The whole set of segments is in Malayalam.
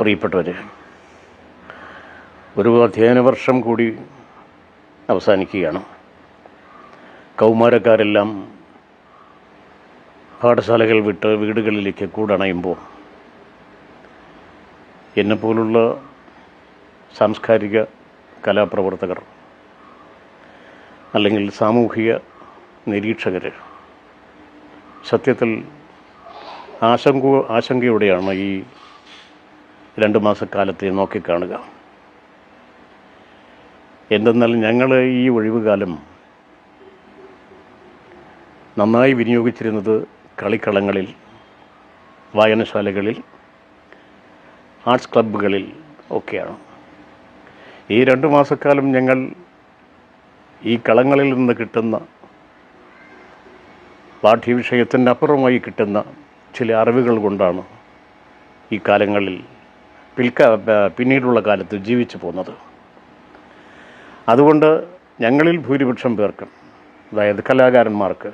പ്രിയപ്പെട്ടവർ ഒരു അധ്യയന വർഷം കൂടി അവസാനിക്കുകയാണ്. കൗമാരക്കാരെല്ലാം പാഠശാലകൾ വിട്ട് വീടുകളിലേക്ക് കൂടണയുമ്പോൾ എന്നെപ്പോലുള്ള സാംസ്കാരിക കലാപ്രവർത്തകർ അല്ലെങ്കിൽ സാമൂഹിക നിരീക്ഷകർ സത്യത്തിൽ ആശങ്ക ആശങ്കയോടെയാണ് ഈ രണ്ട് മാസക്കാലത്തെ നോക്കിക്കാണുക. എന്തെന്നാൽ ഞങ്ങൾ ഈ ഒഴിവുകാലം നന്നായി വിനിയോഗിച്ചിരുന്നത് കളിക്കളങ്ങളിൽ വായനശാലകളിൽ ആർട്സ് ക്ലബ്ബുകളിൽ ഒക്കെയാണ്. ഈ രണ്ട് മാസക്കാലം ഞങ്ങൾ ഈ കളങ്ങളിൽ നിന്ന് കിട്ടുന്ന പാഠ്യവിഷയത്തിന്റെ അപ്പുറമായി കിട്ടുന്ന ചില അറിവുകൾ കൊണ്ടാണ് ഈ കാലങ്ങളിൽ പിൽക്ക പിന്നീടുള്ള കാലത്ത് ജീവിച്ചു പോകുന്നത്. അതുകൊണ്ട് ഞങ്ങളിൽ ഭൂരിപക്ഷം പേർക്കും അതായത് കലാകാരന്മാർക്ക്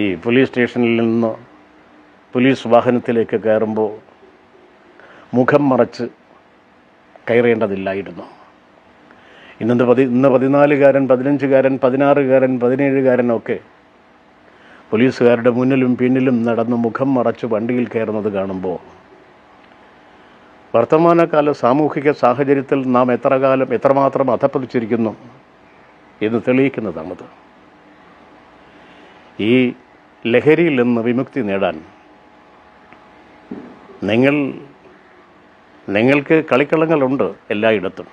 ഈ പോലീസ് സ്റ്റേഷനിൽ നിന്ന് പോലീസ് വാഹനത്തിലേക്ക് കയറുമ്പോൾ മുഖം മറച്ച് കയറേണ്ടതില്ലായിരുന്നു. ഇന്നത്തെ പതി ഇന്ന് പതിനാലുകാരൻ പതിനഞ്ചുകാരൻ പതിനാറുകാരൻ പതിനേഴുകാരനൊക്കെ പോലീസുകാരുടെ മുന്നിലും പിന്നിലും നടന്ന് മുഖം മറച്ച് വണ്ടിയിൽ കയറുന്നത് കാണുമ്പോൾ വർത്തമാനകാല സാമൂഹിക സാഹചര്യത്തിൽ നാം എത്ര കാലം എത്രമാത്രം അധപ്പതിച്ചിരിക്കുന്നു എന്ന് തെളിയിക്കുന്നതാണത്. ഈ ലഹരിയിൽ നിന്ന് വിമുക്തി നേടാൻ നിങ്ങൾ നിങ്ങൾക്ക് കളിക്കളങ്ങളുണ്ട് എല്ലായിടത്തും.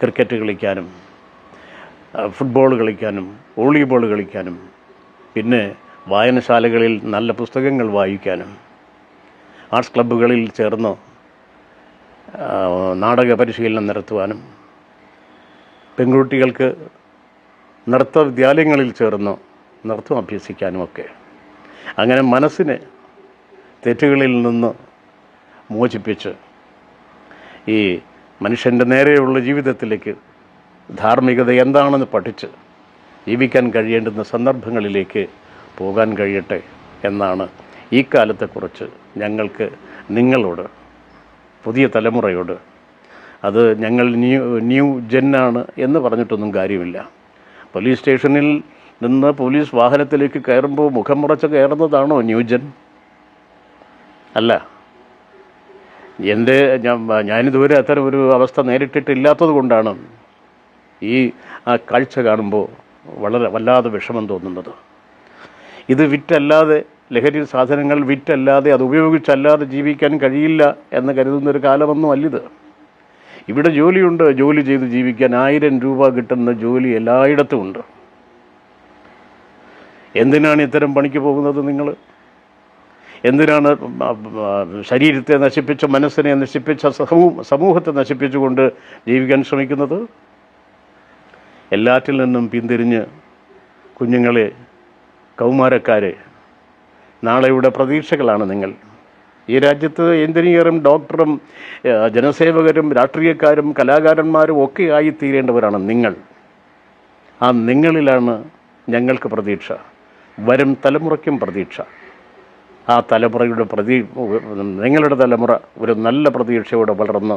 ക്രിക്കറ്റ് കളിക്കാനും ഫുട്ബോൾ കളിക്കാനും വോളിബോൾ കളിക്കാനും പിന്നെ വായനശാലകളിൽ നല്ല പുസ്തകങ്ങൾ വായിക്കാനും ആർട്സ് ക്ലബ്ബുകളിൽ ചേർന്ന് നാടക പരിശീലനം നടത്തുവാനും പെൺകുട്ടികൾക്ക് നൃത്ത വിദ്യാലയങ്ങളിൽ ചേർന്ന് നൃത്തം അഭ്യസിക്കാനുമൊക്കെ. അങ്ങനെ മനസ്സിനെ തെറ്റുകളിൽ നിന്ന് മോചിപ്പിച്ച് ഈ മനുഷ്യന്റെ നേരെയുള്ള ജീവിതത്തിലേക്ക് ധാർമ്മികത എന്താണെന്ന് പഠിച്ച് ജീവിക്കാൻ കഴിയേണ്ടുന്ന സന്ദർഭങ്ങളിലേക്ക് പോകാൻ കഴിയട്ടെ എന്നാണ് ഈ കാലത്തെക്കുറിച്ച് ഞങ്ങൾക്ക് നിങ്ങളോട് പുതിയ തലമുറയോട് അത് ഞങ്ങൾ ന്യൂ ന്യൂ ജെന്നാണ് എന്ന് പറഞ്ഞിട്ടൊന്നും കാര്യമില്ല. പോലീസ് സ്റ്റേഷനിൽ നിന്ന് പോലീസ് വാഹനത്തിലേക്ക് കയറുമ്പോൾ മുഖം മുറച്ച് കയറുന്നതാണോ ന്യൂജൻ അല്ല. എന്റെ ഞാൻ ഞാനിതുവരെ അത്തരം ഒരു അവസ്ഥ നേരിട്ടിട്ടില്ലാത്തത് കൊണ്ടാണ് ഈ ആ കാഴ്ച കാണുമ്പോൾ വളരെ വല്ലാതെ വിഷമം തോന്നുന്നത്. ഇത് വിറ്റല്ലാതെ ലഹരി സാധനങ്ങൾ വിറ്റല്ലാതെ അത് ഉപയോഗിച്ചല്ലാതെ ജീവിക്കാൻ കഴിയില്ല എന്ന് കരുതുന്നൊരു കാലമൊന്നും അല്ലിത്. ഇവിടെ ജോലിയുണ്ട് ജോലി ചെയ്ത് ജീവിക്കാൻ ആയിരം രൂപ കിട്ടുന്ന ജോലി എല്ലായിടത്തും ഉണ്ട്. എന്തിനാണ് ഇത്തരം പണിക്ക് പോകുന്നത് നിങ്ങൾ എന്തിനാണ് ശരീരത്തെ നശിപ്പിച്ച മനസ്സിനെ നശിപ്പിച്ച സമൂഹത്തെ നശിപ്പിച്ചുകൊണ്ട് ജീവിക്കാൻ ശ്രമിക്കുന്നത്? എല്ലാറ്റിൽ നിന്നും പിന്തിരിഞ്ഞ് കുഞ്ഞുങ്ങളെ കൗമാരക്കാരെ നാളെയുടെ പ്രതീക്ഷകളാണ് നിങ്ങൾ. ഈ രാജ്യത്ത് എഞ്ചിനീയറും ഡോക്ടറും ജനസേവകരും രാഷ്ട്രീയക്കാരും കലാകാരന്മാരും ഒക്കെ ആയിത്തീരേണ്ടവരാണ് നിങ്ങൾ. ആ നിങ്ങളിലാണ് ഞങ്ങൾക്ക് പ്രതീക്ഷ. വരും തലമുറയ്ക്കും പ്രതീക്ഷ. ആ തലമുറയുടെ പ്രതീ നിങ്ങളുടെ തലമുറ ഒരു നല്ല പ്രതീക്ഷയോടെ വളർന്ന്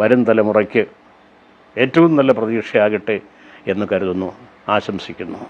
വരും തലമുറയ്ക്ക് ഏറ്റവും നല്ല പ്രതീക്ഷയാകട്ടെ എന്ന് കരുതുന്നു ആശംസിക്കുന്നു.